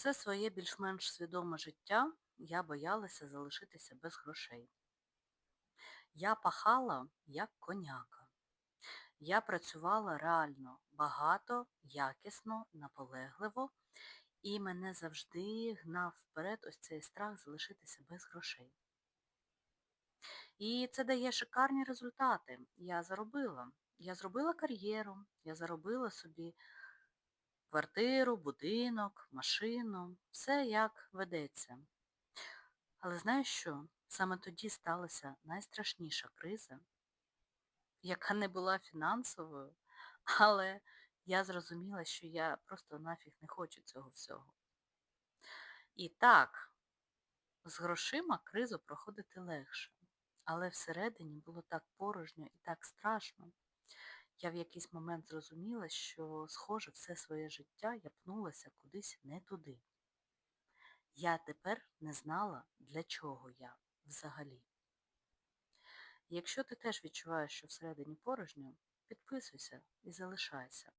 Все своє більш-менш свідоме життя я боялася залишитися без грошей. Я пахала як коняка. Я працювала реально багато, якісно, наполегливо, і мене завжди гнав вперед ось цей страх залишитися без грошей. І це дає шикарні результати. Я заробила. Я зробила кар'єру, я заробила собі квартиру, будинок, машину, все як ведеться. Але знаєш що? Саме тоді сталася найстрашніша криза, яка не була фінансовою, але я зрозуміла, що я просто нафіг не хочу цього всього. І так, з грошима кризу проходити легше, але всередині було так порожньо і так страшно. Я в якийсь момент зрозуміла, що, схоже, все своє життя я пнулася кудись не туди. Я тепер не знала, для чого я взагалі. Якщо ти теж відчуваєш, що всередині порожньо, підписуйся і залишайся.